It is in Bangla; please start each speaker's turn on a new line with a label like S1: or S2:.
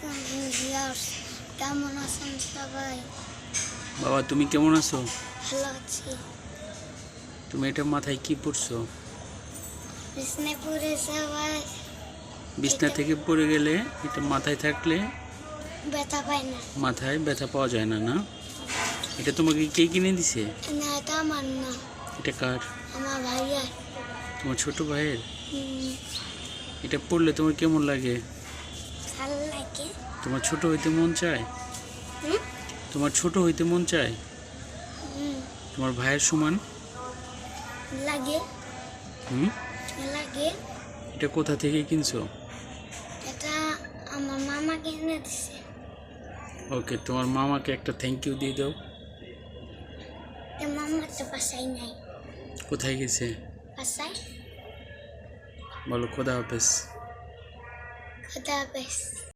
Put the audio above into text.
S1: করছি কেমন আছেন সবাই?
S2: বাবা তুমি কেমন আছো?
S1: ভালো আছি।
S2: তুমি এটা মাথায় কি পড়ছো?
S1: বিষ্ণুপুরে সবাই
S2: বিছনা থেকে পড়ে গেলে এটা মাথায় থাকলে
S1: ব্যথা পায় না।
S2: মাথায় ব্যথা পাওয়া যায় না না? এটা তোমাকে কে কিনে দিছে?
S1: না এটা আমার না।
S2: এটা কার?
S1: আমার ভাইয়া
S2: তোমার ছোট ভাইয়ের? এটা পড়লে তোমার কেমন লাগে?
S1: ভালো লাগে।
S2: তোমার ছোট হইতে মন চায়? তোমার ছোট হইতে মন চায়?
S1: হুম,
S2: তোমার ভাইয়ের সমান?
S1: লাগে।
S2: হুম?
S1: লাগে।
S2: এটা কোথা থেকে কিনছো?
S1: এটা আমার মামা কিনে দিছে।
S2: ওকে তোমার মামাকে একটা থ্যাংক ইউ দিয়ে দাও।
S1: মামার তো বাসায় নাই।
S2: কোথায় গেছে?
S1: বাসায়?
S2: বলো খোদা হাফেজ।
S1: খুদা হাফেজ